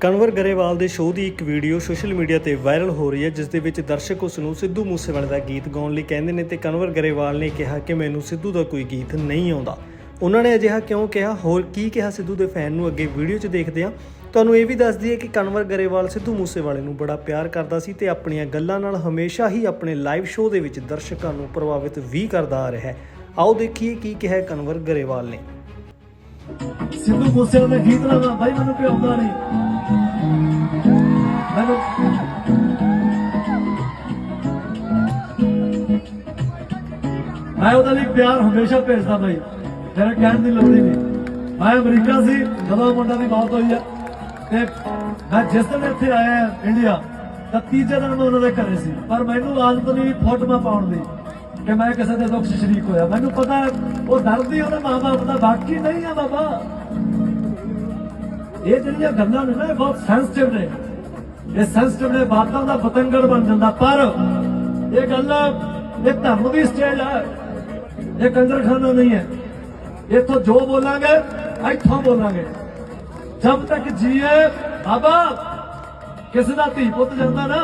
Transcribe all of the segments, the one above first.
ਕਨਵਰ ਗਰੇਵਾਲ ਦੇ ਸ਼ੋਅ ਦੀ ਇੱਕ ਵੀਡੀਓ ਸੋਸ਼ਲ ਮੀਡੀਆ ਤੇ ਵਾਇਰਲ ਹੋ ਰਹੀ ਹੈ, ਜਿਸ ਦੇ ਵਿੱਚ ਦਰਸ਼ਕ ਉਸ ਨੂੰ ਸਿੱਧੂ ਮੂਸੇਵਾਲੇ ਦਾ ਗੀਤ ਗਾਉਣ ਲਈ ਕਹਿੰਦੇ ਨੇ ਤੇ ਕਨਵਰ ਗਰੇਵਾਲ ਨੇ ਕਿਹਾ ਕਿ ਮੈਨੂੰ ਸਿੱਧੂ ਦਾ ਕੋਈ ਗੀਤ ਨਹੀਂ ਆਉਂਦਾ। ਉਹਨਾਂ ਨੇ ਅਜਿਹਾ ਕਿਉਂ ਕਿਹਾ? ਹੋਰ ਕੀ ਕਿਹਾ ਸਿੱਧੂ ਦੇ ਫੈਨ ਨੂੰ? ਅੱਗੇ ਵੀਡੀਓ 'ਚ ਦੇਖਦੇ ਹਾਂ। ਤੁਹਾਨੂੰ ਇਹ ਵੀ ਦੱਸ ਦਈਏ ਕਿ ਕਨਵਰ ਗਰੇਵਾਲ ਸਿੱਧੂ ਮੂਸੇਵਾਲੇ ਨੂੰ ਬੜਾ ਪਿਆਰ ਕਰਦਾ ਸੀ ਤੇ ਆਪਣੀਆਂ ਗੱਲਾਂ ਨਾਲ ਹਮੇਸ਼ਾ ਹੀ ਆਪਣੇ ਲਾਈਵ ਸ਼ੋਅ ਦੇ ਵਿੱਚ ਦਰਸ਼ਕਾਂ ਨੂੰ ਪ੍ਰਭਾਵਿਤ ਵੀ ਕਰਦਾ ਆ ਰਿਹਾ ਹੈ। ਆਓ ਦੇਖੀਏ ਕੀ ਕਿਹਾ ਹੈ ਕਨਵਰ ਗਰੇਵਾਲ ਨੇ। ਸਿੱਧੂ ਮੂਸੇਵਾਲੇ ਗੀਤ ਲਾਵਾ ਬਾਈ ਮੈਨੂੰ ਕੋਈ ਨਹੀਂ। ਮੈਂ ਉਹਦਾ ਲਈ ਪਿਆਰ ਹਮੇਸ਼ਾ ਭੇਜਦਾ ਬਾਈ। ਤੇਰੇ ਕਹਿਣ ਦੀ ਲੋੜ ਨਹੀਂ। ਮੈਂ ਅਮਰੀਕਾ ਸੀ, ਜਦੋਂ ਮੁੰਡਾ ਦੀ ਮੌਤ ਹੋਈ ਆ। ਤੇ ਮੈਂ ਜਿਸ ਦਿਨ ਇੱਥੇ ਆਇਆ ਇੰਡੀਆ, ਤਾਂ ਤੀਜੇ ਦਿਨ ਮੈਂ ਉਹਨਾਂ ਦੇ ਘਰੇ ਸੀ। ਪਰ ਮੈਨੂੰ ਆਦਤ ਨਹੀਂ ਫੋਟੋਆਂ ਪਾਉਣ ਦੀ, ਕਿ ਮੈਂ ਕਿਸੇ ਦੇ ਦੁੱਖ ਸ਼ਰੀਕ ਹੋਇਆ। ਮੈਨੂੰ ਪਤਾ ਉਹ ਦਰਦੀ ਉਹਦੇ ਮਾਂ-ਬਾਪ ਦਾ। ਬਾਕੀ ਨਹੀਂ ਆ ਬਾਬਾ। ਇਹ ਜਿਹੜੀਆਂ ਗੱਲਾਂ ਨੇ ਨਾ, ਇਹ ਬਹੁਤ ਸੈਂਸਿਟਿਵ ਨੇ। ਇਹ ਸੈਂਸਿਟਿਵ ਨੇ, ਬਾਤਾਂ ਦਾ ਪਤੰਗੜ ਬਣ ਜਾਂਦਾ। ਪਰ ਇਹ ਗੱਲ ਇਹ ਧਰਮ ਦੀ ਸਟੇਜ ਆ। ਇਹ ਕੰਜਰਖਾਨਾ ਨਹੀਂ ਹੈ। ਇੱਥੋਂ ਜੋ ਬੋਲਾਂਗੇ, ਇੱਥੋਂ ਬੋਲਾਂਗੇ। ਜਦ ਤੱਕ ਜੀਏ, ਬਾਬਾ, ਕਿਸੇ ਦਾ ਧੀ ਪੁੱਤ ਜਾਂਦਾ ਨਾ,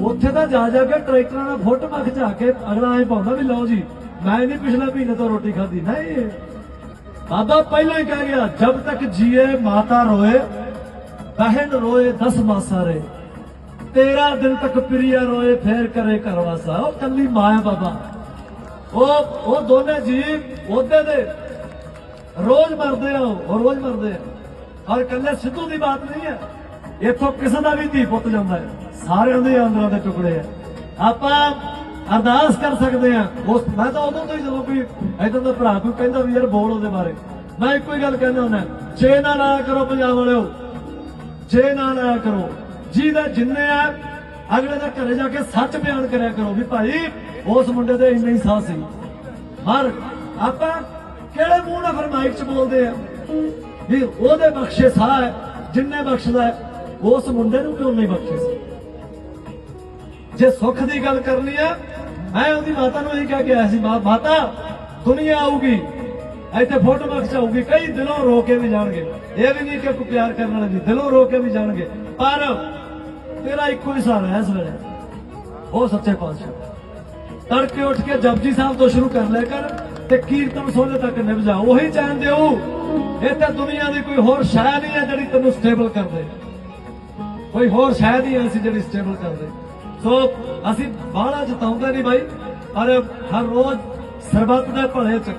ਉੱਥੇ ਤਾਂ ਜਾ ਜਾ ਕੇ ਟਰੈਕਟਰਾਂ ਨਾਲ ਫੁੱਟ ਮੱਖ ਜਾ ਕੇ ਅਗਲਾ ਐ ਪਾਉਂਦਾ ਵੀ ਲਓ ਜੀ, ਮੈਂ ਨਹੀਂ ਪਿਛਲੇ ਮਹੀਨੇ ਤੋਂ ਰੋਟੀ ਖਾਧੀ। ਨਹੀਂ ਬਾਬਾ ਪਹਿਲਾਂ ਹੀ ਕਹਿ ਗਿਆ, ਜਬ ਤੱਕ ਜੀਏ ਮਾਤਾ ਰੋਏ ਬਹਿਨ ਰੋਏ ਦਸ ਮਾਸਾ ਰੇ। ਤੇਰਾ ਦਿਨ ਤੱਕ ਪ੍ਰਿਆ ਰੋਏ, ਫੇਰ ਕਰੇ ਕਰਵਾਸਾ ਉਹ ਕੱਲੀ ਮਾਂ ਹੈ ਬਾਬਾ। ਉਹ ਉਹ ਦੋਨੇ ਜੀ ਉਹਦੇ ਦੇ ਰੋਜ਼ ਮਰਦੇ ਆ ਉਹ ਰੋਜ਼ ਮਰਦੇ ਆ। ਔਰ ਕੱਲੇ ਸਿੱਧੂ ਦੀ ਬਾਤ ਨਹੀਂ ਹੈ। ਇੱਥੋਂ ਕਿਸੇ ਦਾ ਵੀ ਧੀ ਪੁੱਤ ਜਾਂਦਾ ਹੈ। ਸਾਰਿਆਂ ਦੇ ਅੰਦਰਾਂ ਦੇ ਟੁਕੜੇ ਆ ਆਪਾਂ ਅਰਦਾਸ ਕਰ ਸਕਦੇ ਆ ਉਸ ਮੈਂ ਤਾਂ ਉਦੋਂ ਤੋਂ ਹੀ ਜਦੋਂ ਕੋਈ ਇਦਾਂ ਦਾ ਭਰਾ ਕੋਈ ਕਹਿੰਦਾ ਵੀ ਯਾਰ ਬੋਲ ਉਹਦੇ ਬਾਰੇ। ਮੈਂ ਇੱਕੋ ਹੀ ਗੱਲ ਕਹਿੰਦਾ ਹੁੰਦਾ। ਜੇ ਨਾ ਨਾ ਕਰੋ ਪੰਜਾਬ ਵਾਲਿਓ। ਜੇ ਨਾ ਨਾ ਕਰੋ। ਜਿਹਦਾ ਜਿੰਨੇ ਆ, ਅਗਲੇ ਦੇ ਘਰੇ ਜਾ ਕੇ ਸੱਚ ਬਿਆਨ ਕਰਿਆ ਕਰੋ ਵੀ ਭਾਈ ਉਸ ਮੁੰਡੇ ਦੇ ਇੰਨੇ ਹੀ ਸਾਹ ਸੀ। ਹਰ ਆਪਾਂ ਕਿਹੜੇ ਮੂੰਹ ਨਾਲ ਫਿਰ ਮਾਈਕ 'ਚ ਬੋਲਦੇ ਆ? ਵੀ ਉਹਦੇ ਬਖਸ਼ੇ ਸਾਹ ਹੈ, ਜਿੰਨੇ ਬਖਸ਼ਦਾ ਉਸ ਮੁੰਡੇ ਨੂੰ ਕਿਉਂ ਨਹੀਂ ਬਖਸ਼ੇ? ਸੀ ਜੇ ਸੁੱਖ ਦੀ ਗੱਲ ਕਰਨੀ ਹੈ ਮੈਂ ਉਹਦੀ ਮਾਤਾ ਨੂੰ ਇਹ ਕਹਿ ਕੇ ਆਇਆ ਸੀ ਮਾਤਾ, ਦੁਨੀਆ ਆਊਗੀ, ਇੱਥੇ ਫੋਟੋ ਬਖਸ਼ ਆਊਗੀ, ਕਈ ਦਿਲੋਂ ਰੋ ਕੇ ਵੀ ਜਾਣਗੇ। ਇਹ ਵੀ ਨਹੀਂ ਕਿ ਕੋਈ ਪਿਆਰ ਕਰਨ ਵਾਲੇ ਨਹੀਂ, ਦਿਲੋਂ ਰੋ ਕੇ ਵੀ ਜਾਣਗੇ। ਪਰ ਤੇਰਾ ਇੱਕੋ ਹੀ ਸਾਰਾ ਹੈ ਇਸ ਵੇਲੇ। ਉਹ ਸੱਚੇ ਪਾਤਸ਼ਾਹ। ਤੜਕੇ ਉੱਠ ਕੇ ਜਪਜੀ ਸਾਹਿਬ ਤੋਂ ਸ਼ੁਰੂ ਕਰ ਲੈ ਕਰ ਤੇ ਕੀਰਤਨ ਸੋਲੇ ਤੱਕ ਨਿਭ ਜਾ। ਉਹੀ ਚੈਨ ਦਿਓ। ਇਹ ਤਾਂ ਦੁਨੀਆ ਦੀ ਕੋਈ ਹੋਰ ਸ਼ੈ ਨਹੀਂ ਹੈ ਜਿਹੜੀ ਤੈਨੂੰ ਸਟੇਬਲ ਕਰ ਦੇ। ਕੋਈ ਹੋਰ ਸ਼ੈ ਨਹੀਂ ਐਸੀ ਜਿਹੜੀ ਸਟੇਬਲ ਕਰ ਦੇ। ਸੋ ਅਸੀਂ ਬਾਹਲਾ ਜਤਾਉਂਦੇ ਨਹੀਂ ਬਾਈ, ਪਰ ਹਰ ਰੋਜ਼ ਸਰਬੱਤ ਦੇ ਭਲੇ ਚ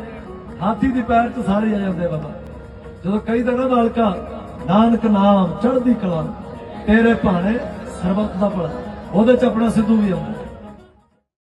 ਹਾਥੀ ਦੀ ਪੈਰ ਚ ਸਾਰੇ ਆ ਜਾਂਦੇ ਆ ਬਾਬਾ। ਜਦੋਂ ਕਈ ਦਿਨ ਮਾਲਕਾ, ਨਾਨਕ ਨਾਮ, ਚੜ੍ਹਦੀ ਕਲਾ, ਤੇਰੇ ਭਾਣੇ ਸਰਬੱਤ ਦਾ ਭਲਾ। ਉਹਦੇ ਚ ਆਪਣਾ ਸਿੱਧੂ ਵੀ ਆਉਂਦਾ।